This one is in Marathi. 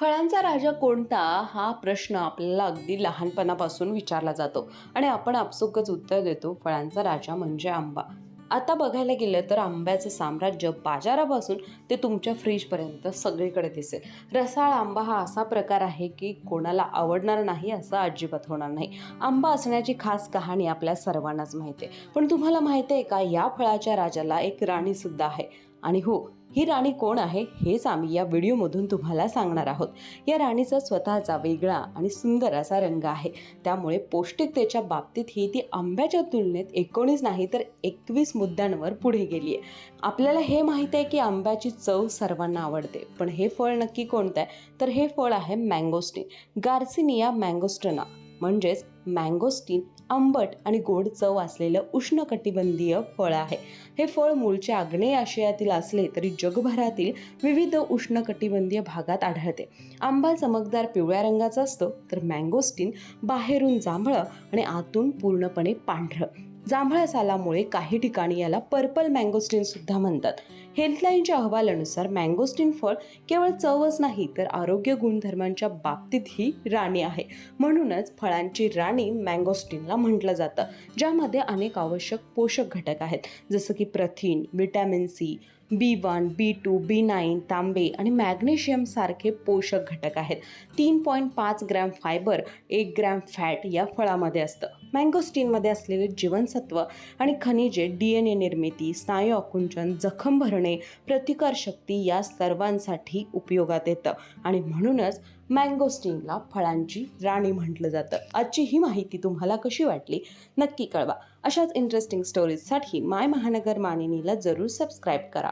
फळांचा राजा कोणता हा प्रश्न आपल्याला अगदी लहानपणापासून विचारला जातो. आणि आपण आपसुकच उत्तर देतो फळांचा राजा म्हणजे आंबा. आता बघायला गेलं तर आंब्याचं साम्राज्य बाजारापासून ते तुमच्या फ्रीजपर्यंत सगळीकडे दिसेल. रसाळ आंबा हा असा प्रकार आहे की कोणाला आवडणार नाही असं अजिबात होणार नाही. आंबा असण्याची खास कहाणी आपल्या सर्वांनाच माहिती आहे. पण तुम्हाला माहिती आहे का या फळाच्या राजाला एक राणीसुद्धा आहे. आणि हो ही राणी कोण आहे हेच आम्ही या व्हिडिओमधून तुम्हाला सांगणार आहोत. या राणीचा स्वतःचा वेगळा आणि सुंदर असा रंग आहे. त्यामुळे पौष्टिकतेच्या बाबतीत ही ती आंब्याच्या तुलनेत एकोणीस नाही तर एकवीस मुद्द्यांवर पुढे गेली आहे आपल्याला हे माहीत आहे की आंब्याची चव सर्वांना आवडते पण हे फळ नक्की कोणतं आहे? तर हे फळ आहे मँगोस्टिन. गार्सिनिया मँगोस्टना. म्हणजेच मँगोस्टीन आंबट आणि गोड चव असलेलं उष्णकटिबंधीय फळ आहे. हे फळ मूळचे आग्नेय आशियातील असले तरी जगभरातील विविध उष्णकटिबंधीय भागात आढळते. आंबा चमकदार पिवळ्या रंगाचा असतो तर मँगोस्टीन बाहेरून जांभळं आणि आतून पूर्णपणे पांढरं. जांभळ्या सालामुळे काही ठिकाणी याला पर्पल मँगोस्टीन सुद्धा म्हणतात. हेल्थलाईनच्या अहवालानुसार मँगोस्टीन फळ केवळ चवच नाही तर आरोग्य गुणधर्मांच्या बाबतीतही राणी आहे. म्हणूनच फळांची राणी मँगोस्टीनला म्हटलं जातं ज्यामध्ये अनेक आवश्यक पोषक घटक आहेत जसं की प्रथिन vitamin C B one B two B nine तांबे आणि मॅग्नेशियमसारखे पोषक घटक आहेत. तीन पॉईंट पाच ग्रॅम फायबर एक ग्रॅम फॅट या फळामध्ये असतं. मँगोस्टीनमध्ये असलेले जीवनसत्व आणि खनिजे डी एन ए निर्मिती स्नायू आकुंचन जखम भरणे प्रतिकारशक्ती या सर्वांसाठी उपयोगात येतं. आणि म्हणूनच मँगोस्टिंगला फळांची राणी म्हटलं जातं. आजची ही माहिती तुम्हाला कशी वाटली? नक्की कळवा. अशाच इंटरेस्टिंग स्टोरीजसाठी माय महानगर मानिनीला जरूर सबस्क्राईब करा.